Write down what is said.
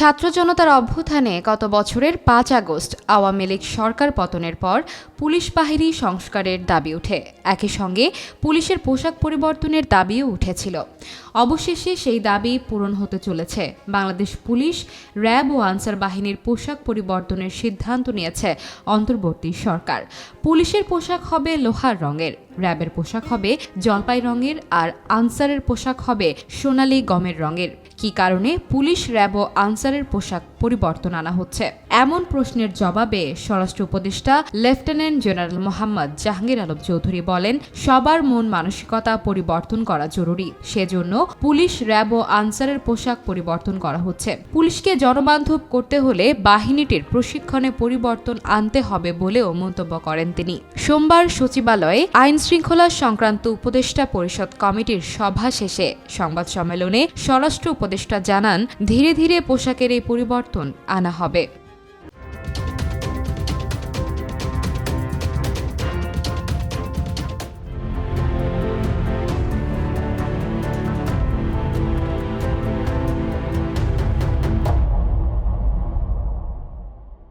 ছাত্র জনতার অভ্যুত্থানে গত বছরের পাঁচ আগস্ট আওয়ামী লীগ সরকার পতনের পর পুলিশ বাহিনী সংস্কারের দাবি উঠে। একই সঙ্গে পুলিশের পোশাক পরিবর্তনের দাবিও উঠেছিল। অবশেষে সেই দাবি পূরণ হতে চলেছে। বাংলাদেশ পুলিশ র্যাব ও আনসার বাহিনীর পোশাক পরিবর্তনের সিদ্ধান্ত নিয়েছে অন্তর্বর্তী সরকার। পুলিশের পোশাক হবে লোহার রঙের। র্যাবের পোশাক হবে জলপাই রঙের আর আনসারের পোশাক হবে সোনালী গমের রঙের। কী কারণে পুলিশ র্যাব ও আনসারের পোশাক পরিবর্তন আনা হচ্ছে? এমন প্রশ্নের জবাবে স্বরাষ্ট্র উপদেষ্টা লেফটেন্যান্ট জেনারেল মোহাম্মদ জাহাঙ্গীর আলম চৌধুরী বলেন, সবার মন মানসিকতা পরিবর্তন করা জরুরি। সেজন্য পুলিশ র্যাব ও আনসারের পোশাক পরিবর্তন করা হচ্ছে। পুলিশকে জনবান্ধব করতে হলে বাহিনীটির প্রশিক্ষণে পরিবর্তন আনতে হবে বলেও মন্তব্য করেন তিনি। সোমবার সচিবালয়ে আইন শৃঙ্খলা সংক্রান্ত উপদেষ্টা পরিষদ কমিটির সভা শেষে সংবাদ সম্মেলনে স্বরাষ্ট্র উপদেষ্টা জানান, ধীরে ধীরে পোশাকের এই পরিবর্তন আনা হবে।